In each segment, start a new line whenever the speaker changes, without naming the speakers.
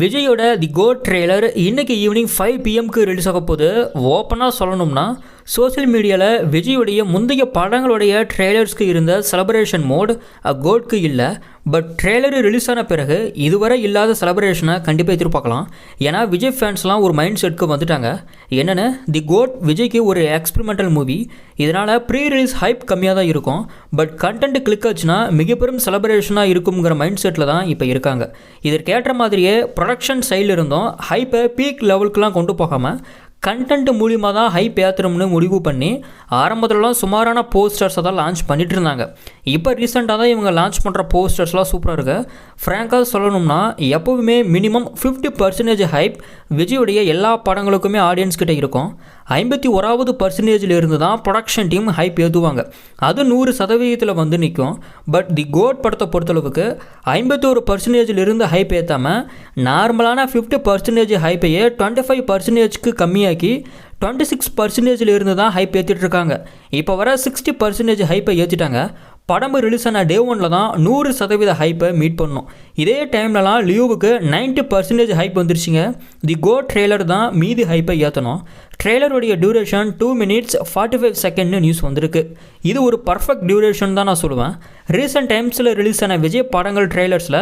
விஜயோட the GOAT trailer இன்றைக்கி evening five பிஎம்க்கு ரிலீஸ் ஆக போகுது. ஓப்பனாக சொல்லணும்னா சோஷியல் மீடியாவில் விஜயுடைய முந்தைய படங்களுடைய ட்ரெய்லர்ஸ்க்கு இருந்த செலப்ரேஷன் மோட் கோட்க்கு இல்லை. பட் ட்ரெய்லர் ரிலீஸ் ஆன பிறகு இதுவரை இல்லாத செலப்ரேஷனை கண்டிப்பாக எதிர்பார்க்கலாம். ஏன்னா விஜய் ஃபேன்ஸ்லாம் ஒரு மைண்ட் செட்க்கு வந்துட்டாங்க. என்னென்னு தி கோட் விஜய்க்கு ஒரு எக்ஸ்பெரிமெண்டல் மூவி இதனால் ப்ரீ ரிலீஸ் ஹைப் கம்மியாக தான் இருக்கும். பட் கண்டென்ட் கிளிக் ஆச்சுன்னா மிகப்பெரும் செலப்ரேஷனாக இருக்குங்கிற மைண்ட் செட்டில் தான் இப்போ இருக்காங்க. இதற்கேற்ற மாதிரியே ப்ரொடக்ஷன் சைடில் இருந்தும் ஹைப்பை பீக் லெவலுக்குலாம் கொண்டு போகாமல் கண்டென்ட் மூலியமாக தான் ஹைப் ஏற்றணும்னு முடிவு பண்ணி ஆரம்பத்துலலாம் சுமாரான போஸ்டர்ஸை தான் லான்ச் பண்ணிட்டு இருந்தாங்க இப்போ ரீசெண்டாக தான் இவங்க லான்ச் பண்ணுற போஸ்டர்ஸ்லாம் சூப்பராக இருக்குது ஃப்ராங்காக சொல்லணும்னா எப்போவுமே மினிமம் ஃபிஃப்டி பர்சன்டேஜ் ஹைப் விஜயுடைய எல்லா படங்களுக்குமே ஆடியன்ஸ் கிட்டே இருக்கும். ஐம்பத்தி ஓராவது பர்சன்டேஜில் இருந்து தான் ப்ரொடக்ஷன் டீம் ஹைப் ஏற்றுவாங்க அது நூறு சதவீதத்தில் வந்து நிற்கும் பட் தி கோட் படத்தை பொறுத்தளவுக்கு ஐம்பத்தி ஒரு பர்சன்டேஜில் இருந்து ஹைப் ஏற்றாமல் நார்மலான ஃபிஃப்டி பர்சன்டேஜ் ஹைப்பையே டுவெண்ட்டி ஃபைவ் பர்சன்டேஜ்க்கு கம்மியாக்கி டுவெண்ட்டி சிக்ஸ் பர்சன்டேஜில் இருந்து தான் ஹைப் ஏற்றிட்டுருக்காங்க இப்போ வர சிக்ஸ்டி பர்சன்டேஜ் ஹைப்பை ஏற்றிட்டாங்க படம் ரிலீஸ் ஆன டே ஒனில் தான் நூறு சதவீத ஹைப்பை மீட் பண்ணோம். இதே டைம்லலாம் லியூவுக்கு 90% பர்சன்டேஜ் ஹைப் வந்துருச்சுங்க. தி கோ ட்ரெய்லர் தான் மீதி ஹைப்பை ஏற்றணும் ட்ரெய்லருடைய duration two minutes forty five செகண்ட்னு news வந்திருக்கு. இது ஒரு பர்ஃபெக்ட் டியூரேஷன் தான் நான் சொல்லுவேன். ரீசெண்ட் டைம்ஸில் ரிலீஸ் ஆன விஜய் படங்கள் ட்ரெய்லர்ஸில்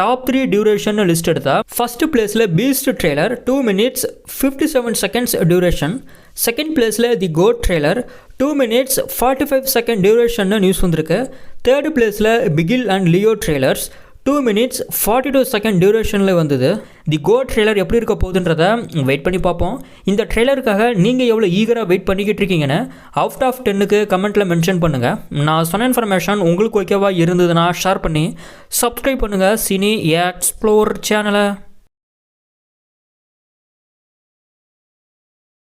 டாப் த்ரீ டியூரேஷன் லிஸ்ட் எடுத்தால் ஃபஸ்ட்டு பிளேஸில் Beast trailer two minutes fifty seven seconds duration second பிளேஸில் the GOAT trailer two minutes forty five second duration news வந்திருக்கு. தேர்ட் பிளேஸில் Bigil and Leo trailers two minutes forty two second டியூரேஷனில் வந்தது. The கோ trailer எப்படி இருக்க போகுதுன்றத wait பண்ணி பார்ப்போம். இந்த ட்ரெய்லருக்காக நீங்கள் எவ்வளோ ஈகராக வெயிட் பண்ணிக்கிட்டு இருக்கீங்கன்னு அவுட் ஆஃப் டென்னுக்கு கமெண்ட்டில் மென்ஷன் பண்ணுங்கள் நான் சொன்ன இன்ஃபர்மேஷன் உங்களுக்கு ஓகேவாக இருந்ததுன்னா ஷேர் பண்ணி சப்ஸ்கிரைப் பண்ணுங்கள் சினி எக்ஸ்ப்ளோர் சேனலை